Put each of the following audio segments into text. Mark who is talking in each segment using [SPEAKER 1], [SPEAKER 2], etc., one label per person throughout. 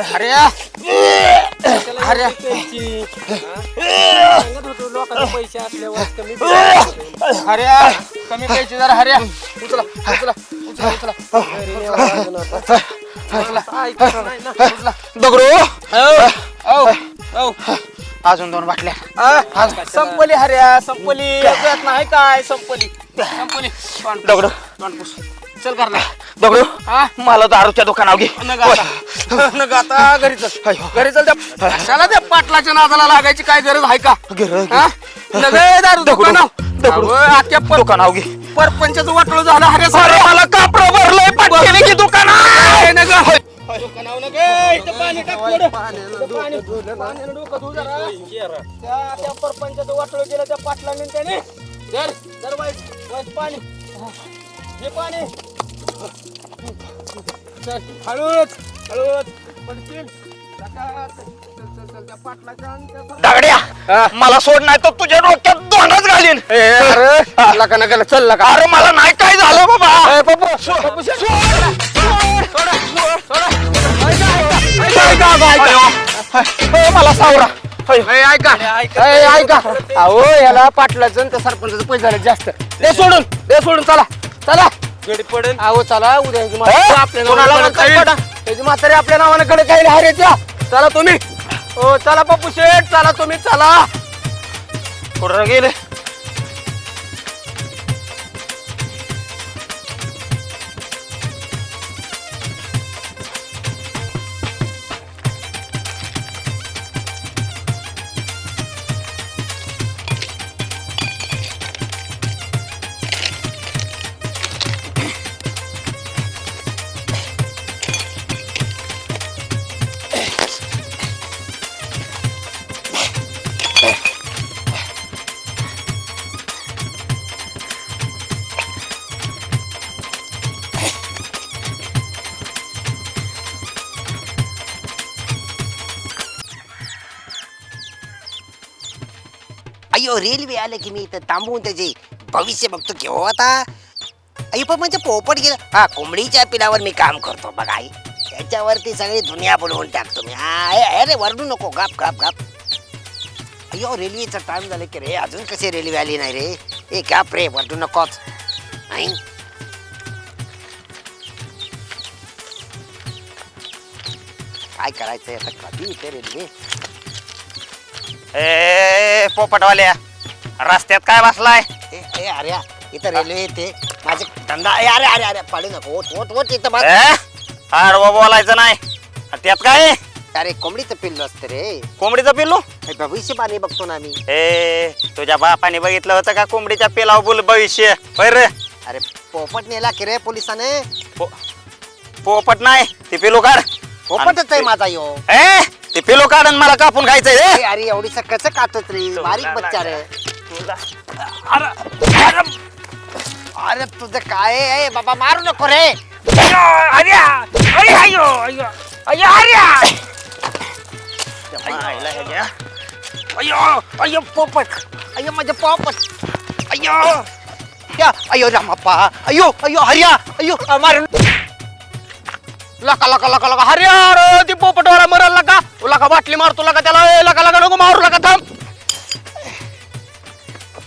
[SPEAKER 1] अरे अरे
[SPEAKER 2] सांगत होतो पैसे असल्यावर कमी भेटतात.
[SPEAKER 1] अरे कमी पैसे जरा उचला उचला उचला उचला. उचला. दगडू. अजून दोन बाटल्या. संपली हऱ्या संपली. नाही काय? संपली. संपली. दगडू. चल करला दगडू हा? मला दारूच्या दुकानावर घे. आता. घरी चल. घरी चल त्या कशाला त्या पाटलाच्या नादाला लागायची काय गरज आहे का? हा? नग ए, दारू दुकानाव आख्या दुकानाव घे. परपंचाचं वाटलं झालं. हरे सारे. मला कापड भरलंय. पाटकेने की दुकानाव नग दुकानाव नग इथं पाणी टाक थोडं. इथं पाणी पाण्यानं डोकं धुऊ जरा. त्या त्या परपंचाचं वाटलं गेलं त्या पाटलाने आणि त्याने. धर धर पाणी. हे पाणी. हळूच हळूच
[SPEAKER 3] दगड्या मला सोड नाही तर तुझ्या डोक्यात दोनच घालीन.
[SPEAKER 1] अरे लका नका चल लका
[SPEAKER 3] अरे मला नाही काय झालं बाबा.
[SPEAKER 1] सोड. सोडा.
[SPEAKER 3] ए, मला सावरा.
[SPEAKER 1] ऐका. ऐका. अहो याला पाटलाचं त्या सरपंचाचं पैसे झाले जास्त. दे सोडून दे सोडून चला चला.
[SPEAKER 2] गडी पडेल.
[SPEAKER 1] अहो चला उद्या ह्याची म्हातारी आपल्या
[SPEAKER 3] कोणाला
[SPEAKER 1] नावानं
[SPEAKER 3] म्हणता
[SPEAKER 1] कडे
[SPEAKER 3] येईल?
[SPEAKER 1] काढा. ह्याची म्हातारी आपल्या नावानं कडे काही हारेच्या चला तुम्ही. हो चला पप्पू शेठ. चला तुम्ही चला.
[SPEAKER 3] कुठं गेले?
[SPEAKER 4] अयो रेल्वे आले की मी इथं थांबवून त्याचे भविष्य बघतो केव्हा हो आता. आई पण म्हणजे पोपट गेलं. हा कोंबडीच्या पिलावर मी काम करतो बघा आई. त्याच्यावरती सगळी दुनिया बोलवून टाकतो मी. हा, अरे वरडू नको. गाप गाप गाप. अयो रेल्वेचा टाइम झाला की रे. अजून कशी रेल्वे आली नाही रे? ए गाप रे वरडू नकोच. नाही काय करायचंय आता? कधी इथे रेल्वे?
[SPEAKER 3] ए पोपटवाल्या रस्त्यात काय बसलाय?
[SPEAKER 4] ए ए, अरे इथं रेल्वे येते. माझे धंदा ए, अरे अरे अरे पाडू नको. ओट ओट ओट इथं बस.
[SPEAKER 3] ए आडवं बोलायचं नाही. आणि त्यात काय?
[SPEAKER 4] अरे कोंबडीचं पिल्लं असतं रे.
[SPEAKER 3] कोंबडीचं पिल्लू?
[SPEAKER 4] हे भविष्य पाणी बघतो ना आम्ही.
[SPEAKER 3] ए तुझ्या बापाने बघितलं होतं का कोंबडीच्या पिलावर बोल भविष्य? होय रे.
[SPEAKER 4] अरे पोपट नेला की रे पोलिसाने?
[SPEAKER 3] पोपट नाही ते पिलू काढ.
[SPEAKER 4] पोपटच आहे माझा यो.
[SPEAKER 3] ए ते पिलू काढ आणि मला कापून खायचंय रे.
[SPEAKER 4] ए, अरे एवढी कसं काटत रे. बारीक बच्चा रे. अरे तुझं काय आहे? बाबा मारू नको रे.
[SPEAKER 3] अरे अरे अयो अयो अयो अरे.
[SPEAKER 4] अयो अयो पोपट. अयो माझं पोपट. अयो. या, अयो रामप्पा. अयो अयो हरिया. अयो मारून.
[SPEAKER 1] लका लका लका लका. अरे अरे ती पोपटवाला मरल लका लका बाटली मारतो लका त्याला ए, लका लका नको मारू लका थांब.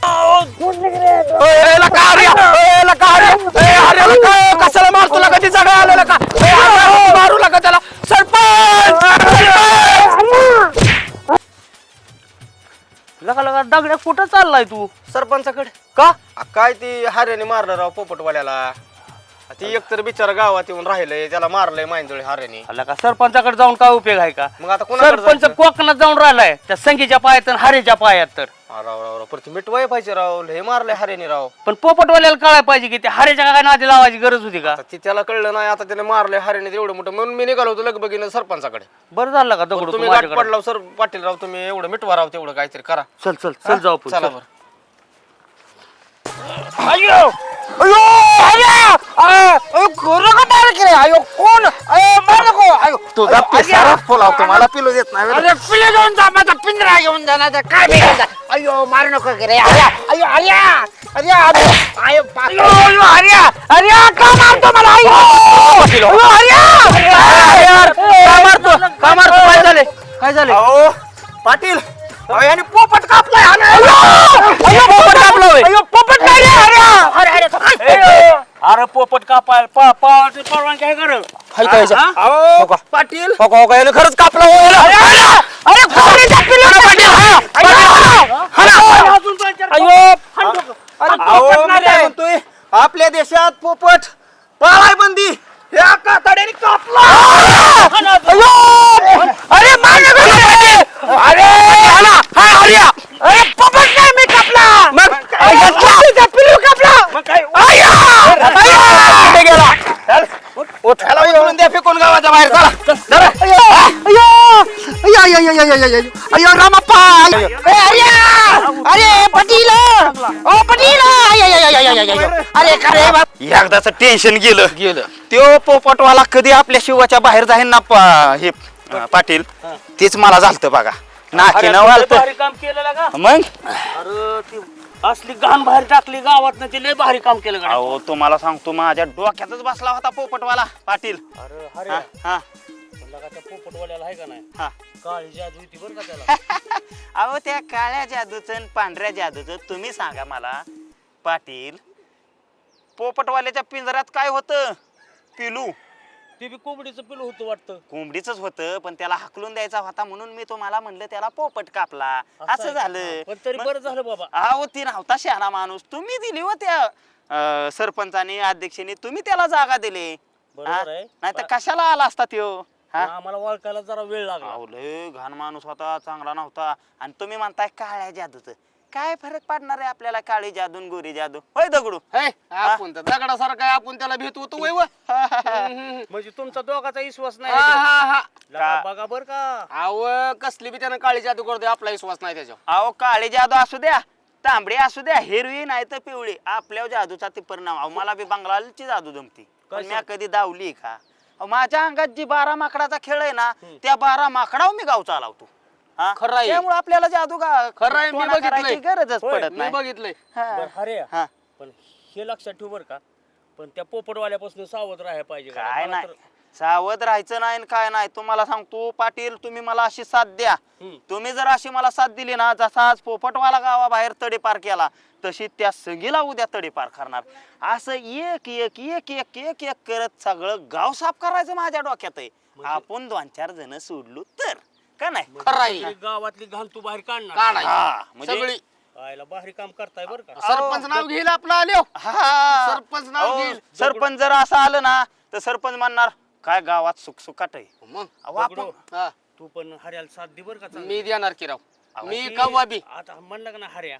[SPEAKER 1] ए, ए, लका हरिया ए, लका हरिया ए, हरिया लका ए, कशाला मारतो लका ती जगा आलं लका ए, मारू लका त्याला. सरपंच!
[SPEAKER 2] लगा लगा दगड्या कुठं चाललाय तू?
[SPEAKER 1] सरपंचाकडे. का? काय ती हाऱ्याने मारलं राव पोपटवाल्याला? ती एकतर बिचारा गावात येऊन राहिलंय त्याला मारलंय मांजोळी हाऱ्याने
[SPEAKER 2] लगा सरपंचाकडे जाऊन काय उपयोग आहे का?
[SPEAKER 1] मग आता कोणाकडे
[SPEAKER 2] सरपंच
[SPEAKER 1] जायचं?
[SPEAKER 2] कोकणात जाऊन राहिलाय त्या संगीच्या पायात आणि हारेच्या पायात तर.
[SPEAKER 1] हा, राव राव राव परत मिटवाय पाहिजे राव हे मारलंय हाऱ्याने राव.
[SPEAKER 2] पण पोपटवाल्याला कळायला पाहिजे की त्या हारेच्या काय नादी लावायची गरज होती का?
[SPEAKER 1] आता ती त्याला कळलं नाही आता त्याने मारलंय हाऱ्याने एवढं मोठं. म्हणून मी निघालो होतो लगबगीनं सरपंचाकडे.
[SPEAKER 2] बरं झालं का दगड
[SPEAKER 1] तुम्ही गाठ सर पाटील राव तुम्ही एवढं मिटवा राव तेवढं काहीतरी करा.
[SPEAKER 2] चल चल चल जाऊ आपण,
[SPEAKER 1] चला
[SPEAKER 2] चल.
[SPEAKER 1] बरं.
[SPEAKER 3] अयो अयो अरे अयो करू का अयो कोण अयो मार नको अयो
[SPEAKER 4] तुझा पिसारा फुलावतो मला पिलू देत नाही
[SPEAKER 3] अरे पिले घेऊन जा माझा पिंजरा घेऊन जा नाही काय बी घेऊन जा
[SPEAKER 4] अयो मारू नको की रे हरिया
[SPEAKER 3] अयो अरे अरे अरे अयो अयो अयो अरे अरे का मारतो मला अयो अयो अरे यार का मारतो का
[SPEAKER 2] झाले
[SPEAKER 3] अहो पाटील अहो, याने पोपट कापलाय हा ना.
[SPEAKER 2] पोपट कापला होय.
[SPEAKER 3] अयो, पोपट नाही रे, अरे.
[SPEAKER 2] अरे पोपट कापाय पा पावाची परवानगी आहे कर
[SPEAKER 3] पाटील
[SPEAKER 1] हो का, हो का, यानं खरंच कापला हो याला.
[SPEAKER 3] अरे हा.
[SPEAKER 1] अयो
[SPEAKER 3] अरे अहो, मी काय म्हणतोय आपल्या देशात पोपट
[SPEAKER 1] अयो अयो अयो अयो अयो अयो अयो रामप्पा अयो. ए, अरे अरे पाटील! ओ पाटील! अय, अय, अय, अय, अय, अय, अय. अरे खरे बाप
[SPEAKER 3] एकदाच टेन्शन गेलं.
[SPEAKER 1] गेलं.
[SPEAKER 3] त्यो पोपटवाला कधी आपल्या शिवाच्या बाहेर जाईन ना पा- हे अं, पाटील? तेच मला झालतं बघा. नाकी न वालत.
[SPEAKER 2] भारी काम केलेलं का?
[SPEAKER 3] मग?
[SPEAKER 2] अरे ती असली घाण बाहेर टाकली गावात ना ती लय भारी काम केलं का
[SPEAKER 3] अहो तुम्हाला सांगतो माझ्या डोक्यातच बसला होता पोपटवाला. पाटील.
[SPEAKER 2] अरे
[SPEAKER 3] हा,
[SPEAKER 2] अरे
[SPEAKER 3] हा,
[SPEAKER 2] म्हणलं का त्या पोपटवाल्याला आहे का नाही?
[SPEAKER 3] हा.
[SPEAKER 2] काळी जादू होती बरं का त्याला.
[SPEAKER 3] अहो त्या काळ्या जादूचं आणि पांढऱ्या जादूचं तुम्ही सांगा मला पाटील पोपटवाल्याच्या पिंजऱ्यात काय होतं? पिलू.
[SPEAKER 2] ते बी कोंबडीचं पिलू होतं वाटतं.
[SPEAKER 3] कोंबडीच होतं पण त्याला हाकलून द्यायचा होता म्हणून मी तुम्हाला म्हणलं त्याला पोपट कापला.
[SPEAKER 2] आहे
[SPEAKER 3] असं
[SPEAKER 2] का?
[SPEAKER 3] झालं.
[SPEAKER 2] पण तरी
[SPEAKER 3] मग-
[SPEAKER 2] बरं झालं बाबा.
[SPEAKER 3] अहो ती नव्हता शहाणा माणूस. तुम्ही दिली हो त्या अं, सरपंचानी अध्यक्षांनी. तुम्ही त्याला जागा दिली.
[SPEAKER 2] बरोबर आहे.
[SPEAKER 3] नाही तर कशाला आला असता त्यो? हा?
[SPEAKER 2] आम्हाला ओळखायला जरा वेळ लागला.
[SPEAKER 3] अहो, लय घाण माणूस होता चांगला नव्हता. आणि तुम्ही म्हणताय काळ्या जादूच. काय फरक पडणार आहे आपल्याला काळी जादू आणि गोरी जादू? होय दगडू.
[SPEAKER 1] हे आपण तर दगडासारखं आहे, आपण त्याला भेट होतो वय व.
[SPEAKER 2] म्हणजे तुमचा दोघाचा विश्वास नाही
[SPEAKER 1] हा, हा, हा.
[SPEAKER 2] लगा बघा बर का.
[SPEAKER 1] अहो कसली बी त्यानं काळी जादू करतोय आपला विश्वास नाही त्याच्यावर.
[SPEAKER 3] अहो काळी जादू असू द्या तांबडी असू द्या हिरवी नाही तर पिवळी. आपल्या जादूचा ते परिणाम. अहो मला बी बंगालची जादू जमती. पण मी कधी दावली का? माझ्या अंगात जी बारा माकडाचा खेळ आहे ना त्या बारा माकडावर मी गाव चालवतो हा?
[SPEAKER 1] खरं आहे.
[SPEAKER 3] त्यामुळे आपल्याला जादू का
[SPEAKER 1] खरं आहे, मी
[SPEAKER 3] टोना
[SPEAKER 1] बघितलंय.
[SPEAKER 3] करायची गरजच
[SPEAKER 2] होय,
[SPEAKER 3] पडत
[SPEAKER 1] मी
[SPEAKER 3] नाही
[SPEAKER 1] बघितलंय
[SPEAKER 3] हा.
[SPEAKER 2] बर अरे
[SPEAKER 3] हा.
[SPEAKER 2] पण हे लक्षात ठेव बर का पण त्या पोपटवाल्यापासून सावध राहायला पाहिजे?
[SPEAKER 3] काय
[SPEAKER 2] मला
[SPEAKER 3] नाही
[SPEAKER 2] तर-
[SPEAKER 3] सावध राहायचं नाही आणि काय नाही तुम्हाला सांगतो पाटील तुम्ही मला अशी साथ द्या
[SPEAKER 2] हम्म.
[SPEAKER 3] तुम्ही जर अशी मला साथ दिली ना जसा आज पोपटवाला गावाबाहेर तडीपार केला तशी त्या सगळीला उद्या तडीपार करणार. असं एक एक एक एक एक एक करत सगळं गाव साफ करायचं माझ्या डोक्यात आहे आपण दोन चार जण सोडलो तर. का नाही?
[SPEAKER 1] खरं आहे
[SPEAKER 2] ही गावातली घाण तू बाहेर काढणार.
[SPEAKER 1] काढायची.
[SPEAKER 3] हा, म्हणजे-
[SPEAKER 1] सगळी.
[SPEAKER 2] आयला भारी काम करताय बर का?
[SPEAKER 1] सरपंच नाव घेईल आपलं आलो
[SPEAKER 3] हा.
[SPEAKER 1] सरपंच नाव
[SPEAKER 3] अहो,
[SPEAKER 1] घेईल.
[SPEAKER 3] सरपंच जर असं आलं ना तर सरपंच म्हणणार काय गावात सुखसुखाट आहे?
[SPEAKER 1] मग?
[SPEAKER 3] अहो, आपण
[SPEAKER 2] दगडू,
[SPEAKER 1] हा,
[SPEAKER 2] तू पण हऱ्याला साथ दे बर का चांगली.
[SPEAKER 1] मी देणार की राव. मी कव्वा बी.
[SPEAKER 2] आता म्हणलं का ना हऱ्या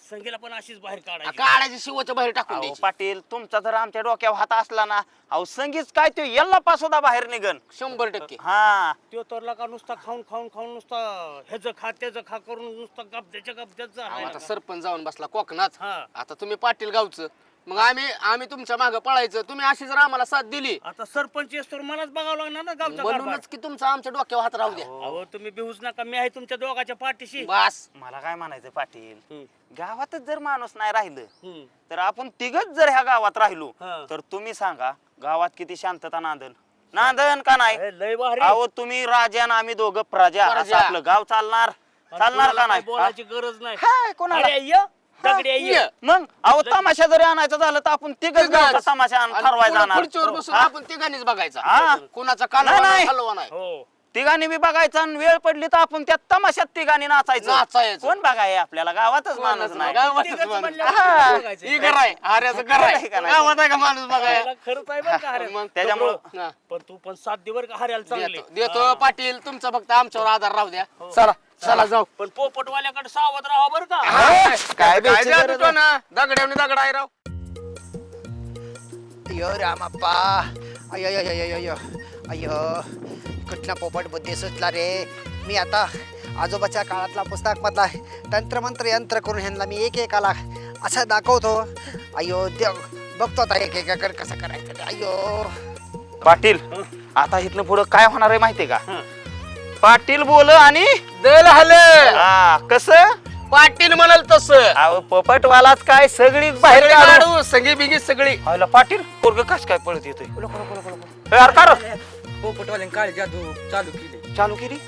[SPEAKER 2] संगीला पण अशीच बाहेर काढायची.
[SPEAKER 1] काढायची शिवाच्या बाहेर टाकून
[SPEAKER 3] अहो
[SPEAKER 1] द्यायची.
[SPEAKER 3] पाटील तुमचा जर आमच्या डोक्यावर हात असला ना अहो संगीत काय तो यल्ला पासोदा बाहेर निघन.
[SPEAKER 1] शंभर टक्के.
[SPEAKER 3] हा.
[SPEAKER 2] तो तर का नुसता खाऊन खाऊन खाऊन नुसता ह्याचं खा त्याचं खा करून नुसता गपद्याच्या गपद्याच
[SPEAKER 1] अहो,
[SPEAKER 2] झाला
[SPEAKER 1] आता सरपंच जाऊन बसला कोकणात.
[SPEAKER 2] हा.
[SPEAKER 1] आता तुम्ही पाटील गावचं. मग आम्ही आम्ही तुमच्या मागे पळायचं. तुम्ही अशी जर आम्हाला साथ दिली.
[SPEAKER 2] आता सरपंच मलाच बघावं लागणार ना गावचा कारभार.
[SPEAKER 1] म्हणूनच की तुमचा आमच्या डोक्यावर हात राहू द्या.
[SPEAKER 2] अहो तुम्ही बिहूच नका. मी आहे तुमच्या दोघाच्या पाठीशी.
[SPEAKER 1] बस.
[SPEAKER 3] मला काय म्हणायचं पाटील? गावातच जर माणूस नाही राहिलं
[SPEAKER 2] हम्म.
[SPEAKER 3] तर आपण तिघच जर ह्या गावात राहिलो
[SPEAKER 2] हा.
[SPEAKER 3] तर तुम्ही सांगा गावात किती शांतता नांदन नांदन का नाही?
[SPEAKER 2] लय भारी.
[SPEAKER 3] अहो तुम्ही राजा आणि आम्ही दोघं प्रजा. असं
[SPEAKER 1] प्रजा.
[SPEAKER 3] आपलं गाव चालणार.
[SPEAKER 2] आणि
[SPEAKER 3] चालणार
[SPEAKER 2] कोणाला
[SPEAKER 3] का नाही?
[SPEAKER 2] बोलायची गरज नाही.
[SPEAKER 3] काय कोणाला?
[SPEAKER 2] अरे ये. दगडी ये.
[SPEAKER 1] ये.
[SPEAKER 3] मग अहो तमाशा जरी आणायचा झालं तर आपण तिघच
[SPEAKER 1] तिघंच.
[SPEAKER 3] गावचा तमाशा आण-
[SPEAKER 1] आणि
[SPEAKER 3] ठरवायचा
[SPEAKER 1] बसून
[SPEAKER 3] हा?
[SPEAKER 1] आपण तिघांनीच बघायचा
[SPEAKER 3] हा.
[SPEAKER 1] कुणाचा कालवा
[SPEAKER 3] नाही.
[SPEAKER 1] नाही हलवा नाही
[SPEAKER 2] हो
[SPEAKER 3] तिघांनी बी बघायचं आणि वेळ पडली तर आपण त्या तमाशात तिघांनी नाचायचं
[SPEAKER 1] नाचायचं.
[SPEAKER 3] कोण बघाय आपल्याला गावातच माणूस नाही
[SPEAKER 1] गावातच
[SPEAKER 2] तिघंच
[SPEAKER 1] माणूस.
[SPEAKER 2] म्हणल्यावर
[SPEAKER 3] हा.
[SPEAKER 2] किती बघायचं?
[SPEAKER 1] ही घर आहे आर्याचं घर
[SPEAKER 3] आहे का नाही?
[SPEAKER 1] गावात आहे का माणूस बघायला
[SPEAKER 2] याला खरंच आहे बरं का अरे
[SPEAKER 1] मग
[SPEAKER 3] त्याच्यामुळं-
[SPEAKER 1] हा.
[SPEAKER 2] पण तू पण साथ दे बरं का हऱ्याला चांगली
[SPEAKER 1] देतो देतो पाटील तुमचा फक्त आमच्यावर आधार राहू द्या चला चला जाऊ.
[SPEAKER 2] पण पोपटवाल्याकडे सावध राहा बरं का.
[SPEAKER 3] काय
[SPEAKER 1] तुझं ना? दगड्यावनी दगड आहे राव.
[SPEAKER 4] अयो रामाप्पा. अयो अयो अयो अयो अयो अयो कुठला पोपट बुद्धी सुचला रे? मी आता आजोबाच्या काळातला पुस्तकमधला तंत्रमंत्र यंत्र करून ह्यांना मी एक एकाला असं दाखवतो. अयो देव बघतो आता एक एकाकडे कसं करायचं ते. अयो
[SPEAKER 3] पाटील आता इथनं पुढं काय होणार आहे माहितीये का? पाटील बोल आणि
[SPEAKER 1] दल हले.
[SPEAKER 3] हा कस?
[SPEAKER 1] पाटील म्हणाल तस.
[SPEAKER 3] पोपटवालाच काय सगळी बाहेर काढू
[SPEAKER 1] सगळी बिगी सगळी.
[SPEAKER 3] पाटील पोरग कस काय पळत येतोय? ए, अरे का रे?
[SPEAKER 5] पोपटवाल्याने काळी जादू चालू केली.
[SPEAKER 3] चालू केली?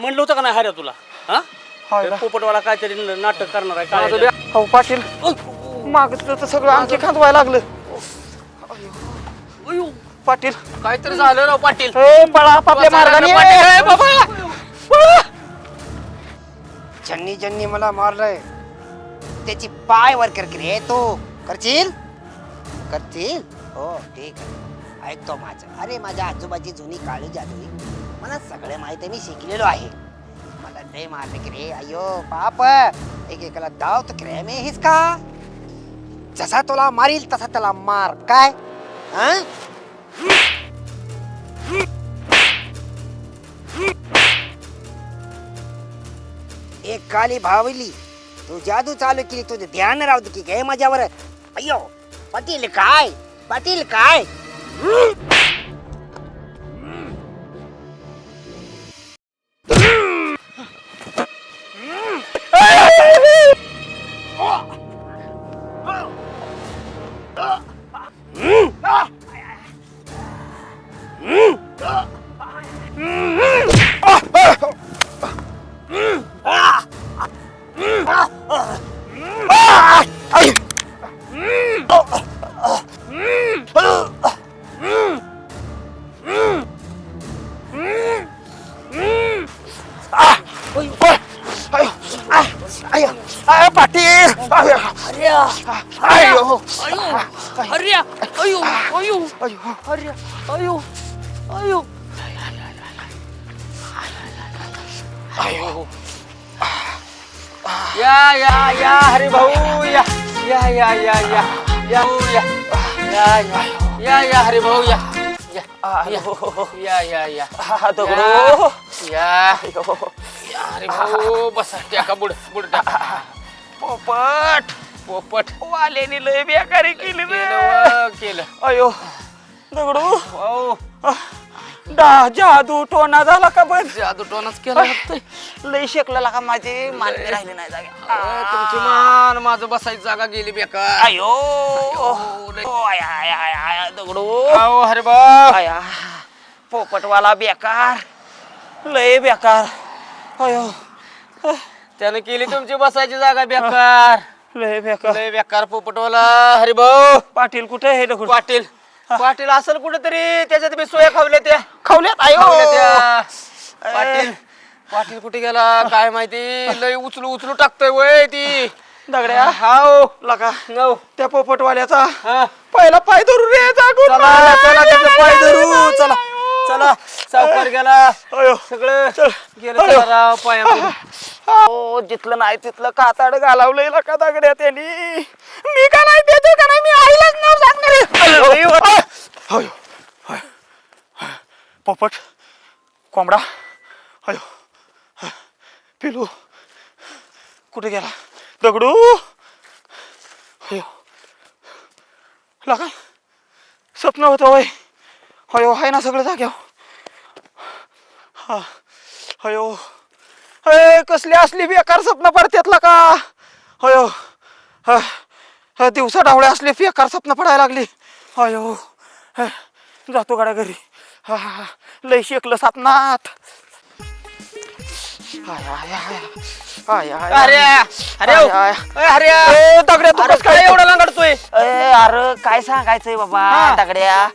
[SPEAKER 2] म्हणलं होतं का नाही हऱ्या तुला? हा?
[SPEAKER 3] हाय?
[SPEAKER 2] पोपटवाला काहीतरी न- नाटक करणार आहे काय
[SPEAKER 3] हो पाटील. मागचं तर सगळं आणखी खांदवायला लागलं.
[SPEAKER 2] अयो,
[SPEAKER 3] पाटील.
[SPEAKER 1] काहीतरी झालं राव पाटील.
[SPEAKER 3] ए पळा आपल्या मार्गाने.
[SPEAKER 1] पाटील,
[SPEAKER 3] ए,
[SPEAKER 1] ए, बाबा
[SPEAKER 4] ज्यांनी ज्यांनी मला मारलंय त्याची पाय वर कर की रे तू करशील करशील हो ठीक आहे. ऐकतो माझं. अरे माझ्या आजोबाची जुनी काळी जादू मला सगळं माहिती मी शिकलेलो आहे. मला लय मारले की रे अयो पाप एक एकाला दाव तर रे मी हेच का? जसा तुला मारील तसा त्याला मार. काय? हं? एक काली भावली तू जादू चालू केली तुझं ध्यान राहू दे की काय माझ्यावर. अय्यो पाटील काय? पाटील काय?
[SPEAKER 3] Ayo, ayo, ariya, ayo, ayo,
[SPEAKER 1] ayo, ariya, ayo,
[SPEAKER 3] ayo,
[SPEAKER 1] ayo, ayo, Ya ya ya hari bau ya. Ya ya ya ya. Ya ya. Ya ya. Ya ya hari bau ya. ya. Ya. Ya ya ya. Aduh
[SPEAKER 3] guru. Ya.
[SPEAKER 1] Ya,
[SPEAKER 3] ya
[SPEAKER 1] hari bau basah dia kabur. Bur dah. Popet.
[SPEAKER 3] पोपट. वाल्याने लय बेकारी केली रे
[SPEAKER 1] केलं.
[SPEAKER 3] अयो दगडू.
[SPEAKER 1] हो
[SPEAKER 3] डा जादू टोना झाला का बंद
[SPEAKER 1] जादू टोनच केला वाटतंय
[SPEAKER 3] लय शेकलेला का माझे मानते राहिले नाही जागे.
[SPEAKER 1] अरे, तुमची मान माझं बसायची जागा गेली बेकार.
[SPEAKER 3] अयो.
[SPEAKER 1] लय-
[SPEAKER 3] ओ, आया, आया, आया, आया, दगडू.
[SPEAKER 1] अहो भाऊ
[SPEAKER 3] आया पोपटवाला बेकार. लय बेकार. अयो.
[SPEAKER 1] त्याने केली तुमची बसायची जागा बेकार.
[SPEAKER 3] लय बेकार.
[SPEAKER 1] लय बेकार पोपटवाला हरे भाऊ
[SPEAKER 3] पाटील कुठे आहे दगडू
[SPEAKER 1] पाटील. पाटील असेल कुठेतरी त्याच्यात मी सोया खावल्या त्या.
[SPEAKER 3] खावल्यात? आयो.
[SPEAKER 1] खावल्या त्या. पाटील पाटील कुठे गेला? काय माहिती? लय उचलू उचलू टाकतोय वय ती.
[SPEAKER 3] दगड्या.
[SPEAKER 1] हाव.
[SPEAKER 3] लका
[SPEAKER 1] नव.
[SPEAKER 3] त्या पोपटवाल्याचा.
[SPEAKER 1] हा.
[SPEAKER 3] पहिला पाय धरून रे जागून
[SPEAKER 1] चला चला त्याचं पाय धरू चला. चला सावकार गेला. सगळं. गेलं. चला राव पाया
[SPEAKER 3] हो जिथलं नाही तिथलं काताड घालावलंय लका दगड्या त्यांनी. मी का नाही देतो का नाही? मी आईलाच नाव सांगणार आहे. अयो, अयो, अयो, अयो. पोपट कोंबडा. अयो. पिलू कुठे गेला? दगडू. अयो. लका स्वप्न होतं वय. अयो आहे ना सगळं जाग्यावर. हा. अयो. अय कसली असली बेकार स्वप्न पडतात का? अयो. ह, ह, दिवसा डावळे असले बेकार स्वप्न पडायला लागली. अयो. ह, जातो गाड्या घरी. हा, हा. लय शेकलं आय.
[SPEAKER 1] अरे अरे. अरे
[SPEAKER 3] दगड्या तू
[SPEAKER 1] अरे
[SPEAKER 3] कसं
[SPEAKER 1] काय
[SPEAKER 3] काय
[SPEAKER 1] एवढा लांगडतोय?
[SPEAKER 3] अरे काय सांगायचंय बाबा. दगड्या.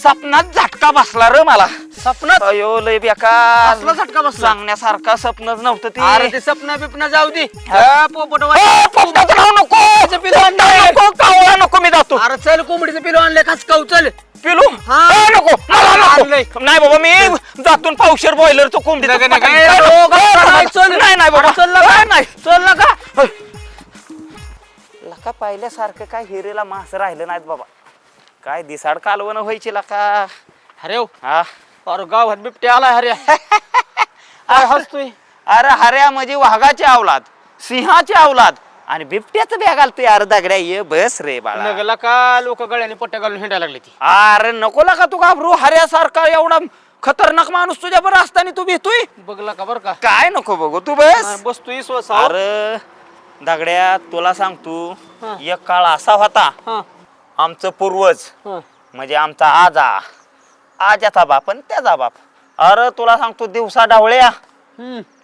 [SPEAKER 3] स्वप्नात झटका बसला र मला.
[SPEAKER 1] सपनात
[SPEAKER 3] अयो लय बेकार.
[SPEAKER 1] झटका बसला?
[SPEAKER 3] सांगण्यासारखा स्वप्नच नव्हतं
[SPEAKER 1] अरे
[SPEAKER 3] ते
[SPEAKER 1] ते सपना बिपना जाऊ दे. हा, पोपटवाला.
[SPEAKER 3] ए, पोपटाचं नाव नको.
[SPEAKER 1] पिलू आणलंय.
[SPEAKER 3] नको? कावळा नको मी जातो.
[SPEAKER 1] अरे चल कोंबडीचं पिलो आणलंय. खास खाऊ चल.
[SPEAKER 3] पिलू?
[SPEAKER 1] हा.
[SPEAKER 3] ए, नको. मला
[SPEAKER 1] आणलंय.
[SPEAKER 3] नको. नाही बाबा मी जातून पावशेर बॉयलर तो कोंबडी
[SPEAKER 1] नका, नका.
[SPEAKER 3] नाही
[SPEAKER 1] ए, नको, नको,
[SPEAKER 3] नाही,
[SPEAKER 1] चल.
[SPEAKER 3] नाही नाही बाबा.
[SPEAKER 1] चल ना.
[SPEAKER 3] ए, नाही.
[SPEAKER 1] चल ना का
[SPEAKER 3] लका पाहिल्यासारखं काय हिरेला मास राहिलं नाहीत बाबा. काय दिसाड कालवण व्हायची लका.
[SPEAKER 1] अरे हो,
[SPEAKER 3] हा.
[SPEAKER 1] अरे गावात बिबट्या आलाय अरे काय हसतोय.
[SPEAKER 3] अरे हऱ्या म्हणजे वाघाची अवलाद सिंहाची अवलाद आणि बिबट्याचं बॅग आलतोय अरे दगड्या ये बस रे बाळा.
[SPEAKER 1] नगला का लोक गळ्याने पट्ट्या घालून हिंडायला लागली ती?
[SPEAKER 3] अरे नको का तू घाबरू हऱ्यासारखा एवढा खतरनाक माणूस तुझ्या बरं असताना तू भेटतोय
[SPEAKER 1] बघला का बर का?
[SPEAKER 3] काय नको बघू तू बस.
[SPEAKER 1] बसतोय स्वसा
[SPEAKER 3] अरे दगड्या तुला सांगतो
[SPEAKER 1] हा.
[SPEAKER 3] एक काळ असा होता.
[SPEAKER 1] हा.
[SPEAKER 3] आमचं पूर्वज
[SPEAKER 1] हा.
[SPEAKER 3] म्हणजे आमचा आजा आजाचा बाप आणि त्याचा बाप. अरे तुला सांगतो दिवसा डावळ्या.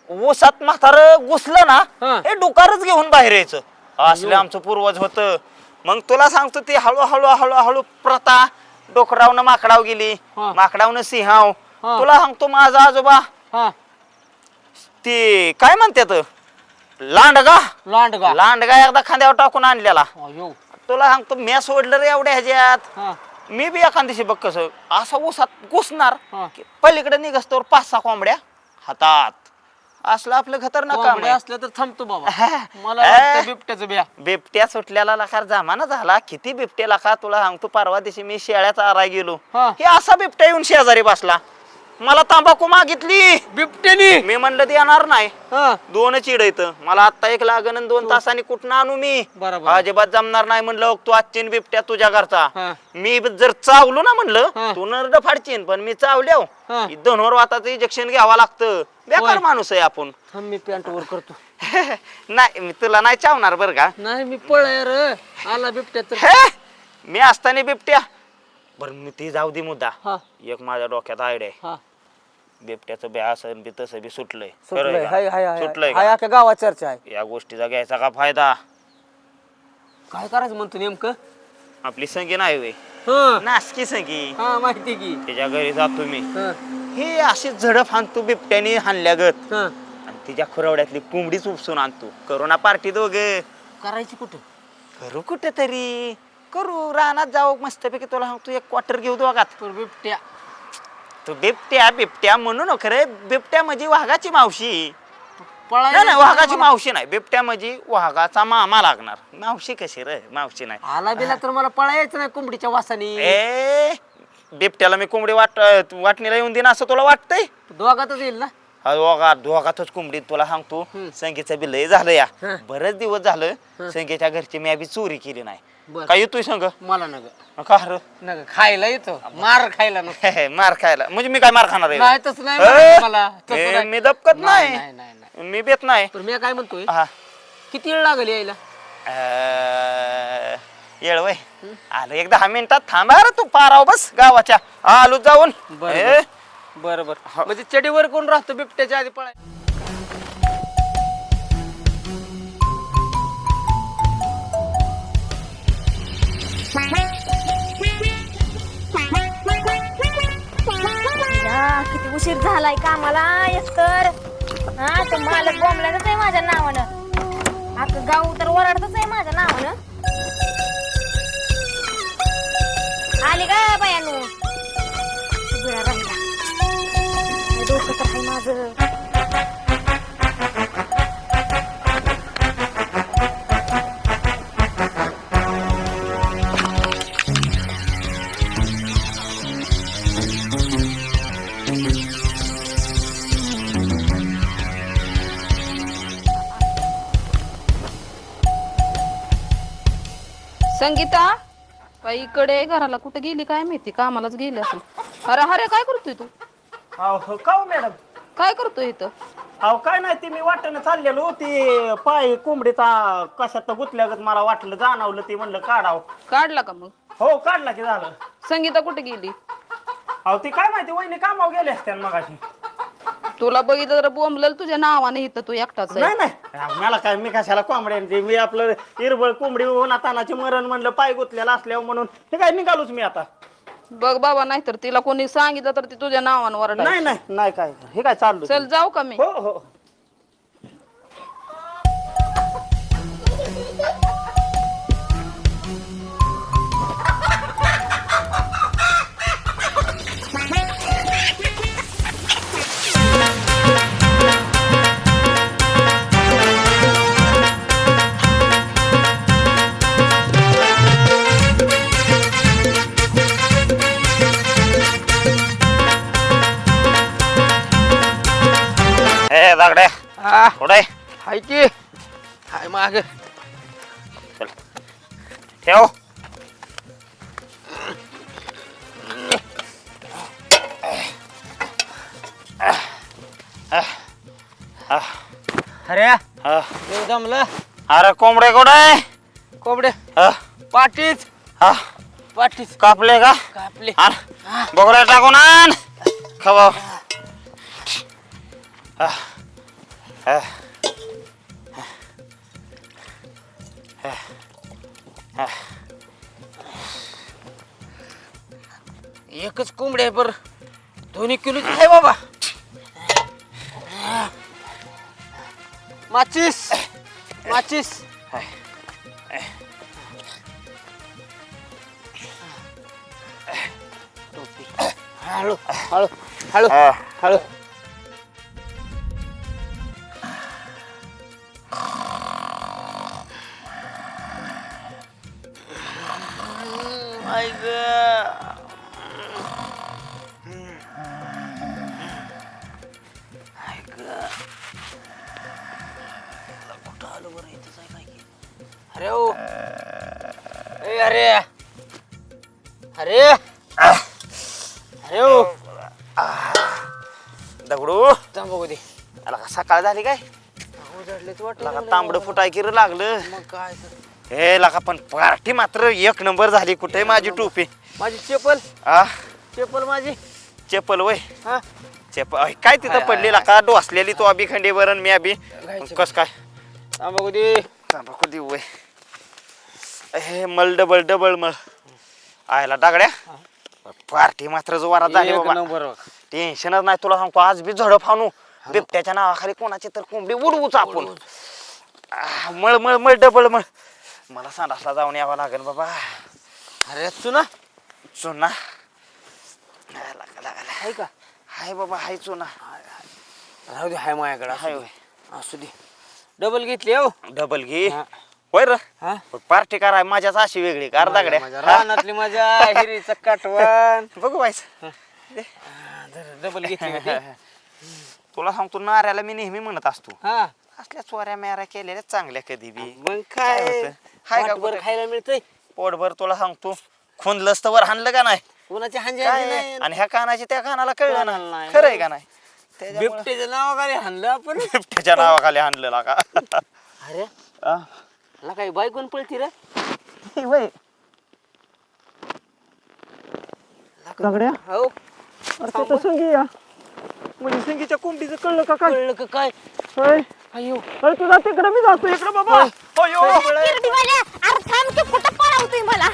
[SPEAKER 3] ऊसात म्हातार घुसलं ना
[SPEAKER 1] हा.
[SPEAKER 3] डुकारच घेऊन बाहेर यायचं. असले आमचं पूर्वज होत. मग तुला सांगतो ती हळूहळू हळूहळू प्रथा डोकरावनं माकडाव गेली.
[SPEAKER 1] हा.
[SPEAKER 3] माकडावनं सिंहाव.
[SPEAKER 1] हा.
[SPEAKER 3] तुला सांगतो माझा आजोबा.
[SPEAKER 1] हा.
[SPEAKER 3] ती काय म्हणतात लांडगा.
[SPEAKER 1] लांडगा.
[SPEAKER 3] लांडगा एकदा खांद्यावर टाकून आणलेला.
[SPEAKER 1] अयो.
[SPEAKER 3] तुला सांगतो मी सोडलं रे एवढ्या ह्याच्यात.
[SPEAKER 1] हा.
[SPEAKER 3] मी बी एखाद दिवशी बघ कसं असा ऊसात घुसणार
[SPEAKER 1] हा.
[SPEAKER 3] की पलीकडे निघस्तोवर पाच सहा कोंबड्या हातात असलं आपलं खतरनाक काम
[SPEAKER 1] कोंबड्या
[SPEAKER 3] आहे.
[SPEAKER 1] असल्या तर थांबतो बाबा. मला. वाटतं बिबट्याचं बिया
[SPEAKER 3] बिबट्या सुटल्याला लाखार जमाना झाला किती बिबट्या लाखा तुला सांगतो परवा दिवशी मी शेळ्याचा आराय गेलो
[SPEAKER 1] हा.
[SPEAKER 3] हे असा बिबट्या येऊन शेजारी बसला मला तांबाखू मागितली.
[SPEAKER 1] बिबट्यानी?
[SPEAKER 3] मी म्हणलं देणार नाही.
[SPEAKER 1] हा.
[SPEAKER 3] दोन चिड येतं मला आता एक लागन आणि दोन तासांनी कुठं आणू मी?
[SPEAKER 1] बरोबर.
[SPEAKER 3] अजिबात जमणार नाही म्हणलं तू आजचीन बिबट्या तुझ्या घरचा. मी जर चावलो ना म्हणलं. तू नरड फाडचीन पण मी चावल्याव
[SPEAKER 1] हा.
[SPEAKER 3] दोनवर वाताचं इंजेक्शन घ्यावं लागतं. बेकार. माणूस आहे आपण.
[SPEAKER 1] थांब मी पॅन्ट वर करतो.
[SPEAKER 3] नाही मी तुला नाही चावणार बरं का?
[SPEAKER 1] नाही मी पळय र. आला बिबट्या तर.
[SPEAKER 3] हे! मी असताना बिबट्या. बरं मी ती जाऊ दे मुद्दा.
[SPEAKER 1] हा.
[SPEAKER 3] एक माझ्या डोक्यात आयडिया आहे.
[SPEAKER 1] हा.
[SPEAKER 3] बिबट्याचं बी असं बी तसं बी सुटलंय.
[SPEAKER 1] सुटलंय.
[SPEAKER 3] आहे
[SPEAKER 1] हाय
[SPEAKER 3] का?
[SPEAKER 1] हाय हाय
[SPEAKER 3] सुटलंय
[SPEAKER 1] हाय
[SPEAKER 3] का?
[SPEAKER 1] अख्ख्या गावात चर्चा आहे.
[SPEAKER 3] या गोष्टीचा घ्यायचा का फायदा?
[SPEAKER 1] काय करायचं म्हणतो नेमकं?
[SPEAKER 3] आपली संगी नाही वे
[SPEAKER 1] हा.
[SPEAKER 3] नासकी संगी.
[SPEAKER 1] हा माहिती की.
[SPEAKER 3] त्याच्या घरी जातो मी.
[SPEAKER 1] हा.
[SPEAKER 3] हे अशी झडप आणतो बिबट्याने हाणल्यागत
[SPEAKER 1] हा.
[SPEAKER 3] आणि तिच्या खुरवड्यातली कोंबडीच उपसून आणतो. करोना पार्टी दोघे.
[SPEAKER 1] करायची कुठं?
[SPEAKER 3] करू कुठे तरी? करू रानात जाऊ मस्तपैकी तुला सांगतो एक क्वार्टर घेऊ दोघात.
[SPEAKER 1] बिबट्या
[SPEAKER 3] तू बिबट्या बिबट्या म्हणू नको रे. बिबट्या म्हणजे वाघाची मावशी. नाही नाही वाघाची मावशी नाही. बिबट्या म्हणजे वाघाचा मामा लागणार. मावशी कशी रे? मावशी नाही.
[SPEAKER 1] आला बिला तर मला पळायचं नाही कोंबडीच्या वासानी.
[SPEAKER 3] ए बिबट्याला मी कोंबडी वाट वाटणीला येऊन देईन असं तुला वाटतंय?
[SPEAKER 1] दोघातच येईल ना?
[SPEAKER 3] दोघा दोघातच कोंबडीत तुला सांगतो. संगीचं बी लय झालं या. बरेच दिवस झालं. संगीच्या घरची मी बी चोरी केली नाही.
[SPEAKER 1] बर.
[SPEAKER 3] काय येतोय संग?
[SPEAKER 1] मला नग.
[SPEAKER 3] का र
[SPEAKER 1] नग. खायला येतो. मार खायला नको.
[SPEAKER 3] मार खायला. म्हणजे मी काय मार खाणार
[SPEAKER 1] नाही
[SPEAKER 3] आहे
[SPEAKER 1] तसं नाही मला. तसं
[SPEAKER 3] ए,
[SPEAKER 1] नाही.
[SPEAKER 3] मी दबकत
[SPEAKER 1] नाही
[SPEAKER 3] नाही.
[SPEAKER 1] नाही नाही नाही.
[SPEAKER 3] मी बेत नाही.
[SPEAKER 1] पण मी काय म्हणतोय?
[SPEAKER 3] हा.
[SPEAKER 1] किती वेळ लागेल यायला?
[SPEAKER 3] अं, येळ वय. आलो एक दहा मिनिटात थांबा रे तू पाराव बस गावाच्या आलो जाऊन.
[SPEAKER 1] बरं,
[SPEAKER 3] ए,
[SPEAKER 1] बरं. बरं म्हणजे चडीवर कोण राहतो बिबट्याच्या आधी पळाय
[SPEAKER 6] झालाय कामाला. एकतर हा तो मालक बोंबल्याच आहे माझ्या नावानं. आता गाव तर ओरडतच आहे माझ्या नावानं. आली का
[SPEAKER 7] संगीता? बाई इकडे घराला कुठे गेली काय माहिती? कामालाच गेली असेल. अरे अरे काय करतोय तू?
[SPEAKER 3] अहो, का हो मॅडम?
[SPEAKER 7] काय करतोय इथं?
[SPEAKER 3] अहो काय नाही ते मी वाटणं चाललेलो ते पाय कोंबडीचा कशात गुतल्यागत मला वाटलं जाणवलं ते म्हणलं काढाव.
[SPEAKER 7] काढला का मग?
[SPEAKER 3] हो काढला की झालं.
[SPEAKER 7] संगीता कुठे गेली?
[SPEAKER 3] अहो ती काय माहिती वहिनी कामावर गेले असते मगाशी.
[SPEAKER 7] तुला बघितलं तर बोंबलेल तुझ्या नावाने इथं तू एकटाच आहे.
[SPEAKER 3] नाही नाही. मला काय मी कशाला कोंबड्या मी आपलं इरबळ कोंबडी उन्हा तानाची मरण म्हणलं पाय गुतलेला असल्यावर म्हणून. हे काय निघालोच मी आता.
[SPEAKER 7] बघ बाबा नाही तर तिला कोणी सांगितलं तर ती तुझ्या नावानं
[SPEAKER 3] नाही नाही काय हे काय चाललं
[SPEAKER 7] चल जाऊ का मी?
[SPEAKER 3] हो हो.
[SPEAKER 1] अरे
[SPEAKER 3] कोंबडे कुठे
[SPEAKER 1] कोंबडे
[SPEAKER 3] हा?
[SPEAKER 1] पाठीच
[SPEAKER 3] हा?
[SPEAKER 1] पाठीच
[SPEAKER 3] कापले का?
[SPEAKER 1] कापले.
[SPEAKER 3] आण. टाकून आण. खवा.
[SPEAKER 1] एकच कोंबडी आहे बर. दोन्ही किलो आहे बाबा. माचीस. माचीस हळू हळू हळू हळू अरे अरे. अरे. अरे ओ.
[SPEAKER 3] दगडू.
[SPEAKER 1] बघू दे.
[SPEAKER 3] आला का सकाळ झाली काय?
[SPEAKER 1] उजडलेच वाटलं.
[SPEAKER 3] तांबड फुटाय की रे लागलं?
[SPEAKER 1] मग काय तर.
[SPEAKER 3] हे लका पण पार्टी मात्र एक नंबर झाली कुठे माझी टोपी?
[SPEAKER 1] माझी चेपल
[SPEAKER 3] आ?
[SPEAKER 1] चेपल माझी.
[SPEAKER 3] चप्पल वय?
[SPEAKER 1] हा.
[SPEAKER 3] चप्पल अय, काय तिथं
[SPEAKER 1] हाय,
[SPEAKER 3] पडली लका डोसलेली तो अभि खंडीवर मी अभि. कस काय?
[SPEAKER 1] थांब बघू दे.
[SPEAKER 3] तांबाखू देऊ वय. हे मल डबल डबल मळ आयला डागड्या पार्टी मात्र जोरात झाली
[SPEAKER 1] एक
[SPEAKER 3] बाबा.
[SPEAKER 1] नंबर बघ.
[SPEAKER 3] टेन्शनच नाही तुला सांगतो आज बी झडप आणू. बिबट्याच्या नावाखाली कोणाची तर कोंबडी उडवूच आपण. आह, मळ मळ मळ डबल मळ मला सांडासला जाऊन यावं लागेल बाबा.
[SPEAKER 1] अरे चुना.
[SPEAKER 3] चुना. लागा, लागा.
[SPEAKER 1] आहे का?
[SPEAKER 3] हाय बाबा हाय चुना.
[SPEAKER 1] राहू दे हाय माझ्याकडे.
[SPEAKER 3] हाय
[SPEAKER 1] असू
[SPEAKER 3] होय.
[SPEAKER 1] दे. असू दे. डबल घेतली हो.
[SPEAKER 3] डबल घे.
[SPEAKER 1] हा.
[SPEAKER 3] होय र.
[SPEAKER 1] हा?
[SPEAKER 3] पार्टी कराय माझ्याच अशी वेगळी कार दागड्या
[SPEAKER 1] माझ्या
[SPEAKER 3] हा?
[SPEAKER 1] रानातली माझ्या हिरीचं काटवण.
[SPEAKER 3] बघू बाईस
[SPEAKER 1] डबल घेतली?
[SPEAKER 3] तुला सांगतो नाऱ्याला मी नेहमी म्हणत असतो.
[SPEAKER 1] हा.
[SPEAKER 3] असल्या चोऱ्या मेऱ्या केलेल्या चांगल्या कधी बी.
[SPEAKER 1] मग
[SPEAKER 3] काय?
[SPEAKER 1] काय
[SPEAKER 3] होतं? हाय का कुठं?
[SPEAKER 1] खायला मिळतंय?
[SPEAKER 3] पोटभर तुला सांगतो खुंदलस तर वर हाणलं का नाही?
[SPEAKER 1] कोणाची हांजे
[SPEAKER 3] काय?
[SPEAKER 1] नाही.
[SPEAKER 3] आणि ह्या कानाची त्या कानाला कळलं ना?
[SPEAKER 1] नाही.
[SPEAKER 3] खरंय का नाही? त्याच्यामुळं
[SPEAKER 1] बिबटेच्या नावाखाली हाणलं आपण.
[SPEAKER 3] बिबट्याच्या नावाखाली हाणलं का?
[SPEAKER 1] अरे? मला काही बायकून पळती रे?
[SPEAKER 3] दगड्या?
[SPEAKER 1] हो.
[SPEAKER 3] अरे संगी या. म्हणजे संगीच्या कोंबडीचं कळलं का काय?
[SPEAKER 1] कळलं का काय?
[SPEAKER 3] होय.
[SPEAKER 1] अयो
[SPEAKER 3] अरे तुझा तिकडे मी जातो इकडे बाबा. अयो
[SPEAKER 6] अरे थांब की कुठं पळवतोय मला?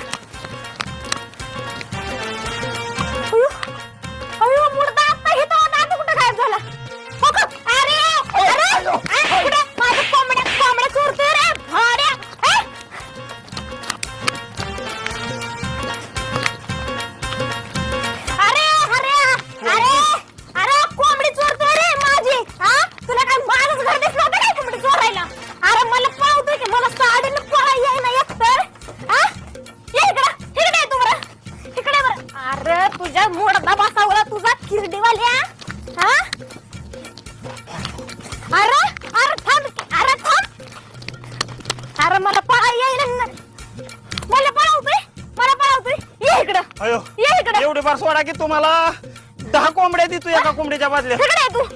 [SPEAKER 3] एवढे की तुम्हाला दहा कोंबड्या देतो एका कोंबडीच्या बदल्यात.
[SPEAKER 6] तू.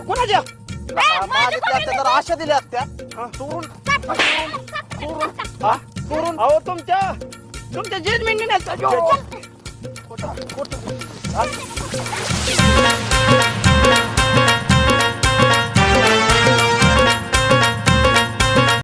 [SPEAKER 3] कोणाच्या?
[SPEAKER 1] तर आशा दिल्या त्या चोरून
[SPEAKER 3] चोरून अहो तुमच्या तुमच्या जजमेंटने नाही